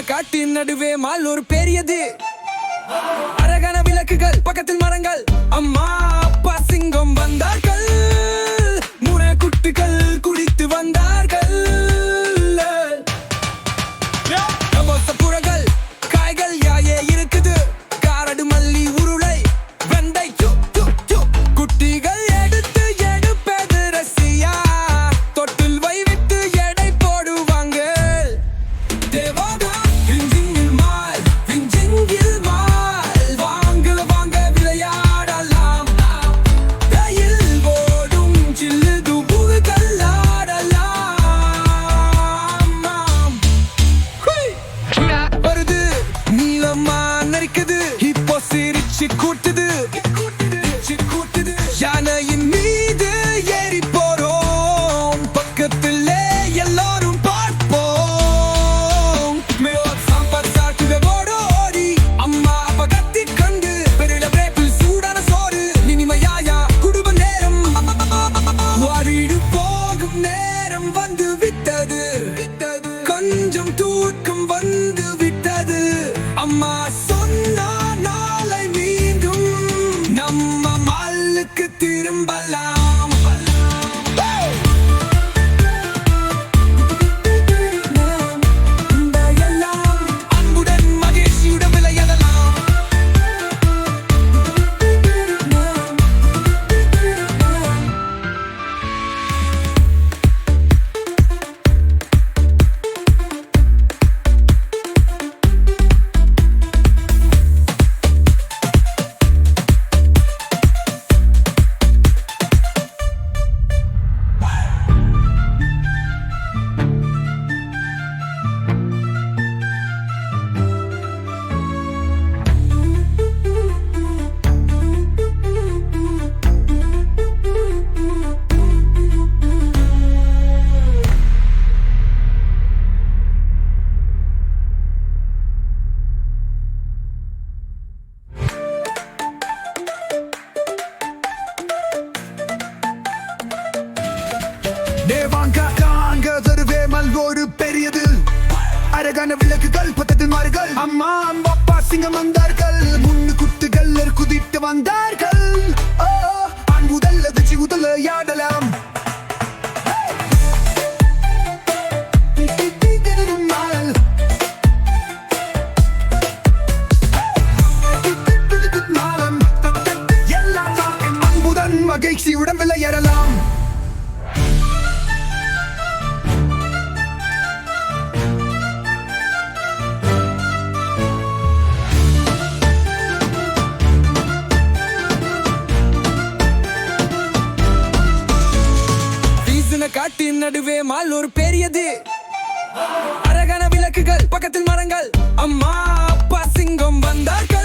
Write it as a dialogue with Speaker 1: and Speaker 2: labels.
Speaker 1: சின்ன காட்டு நடுவே மால் ஒரு பெரியது. அழகான விளக்குகள் பக்கத்தில் மரங்கள். அம்மா அப்பா சிங்கம் வந்தார்கள். அம்மா அம்மா
Speaker 2: பசங்க வந்தார்கள். முன்னு குத்துகள் குதித்து வந்தார்கள். அன் முதல் அதிர்ச்சி முதல யாடலாம் மகிழ்ச்சியுடன் விளையாடலாம்.
Speaker 1: காட்டின் நடுவே மால் ஒரு பெரியது. அழகான விளக்குகள் பக்கத்தில் மரங்கள். அம்மா அப்பா சிங்கம் வந்தார்கள்.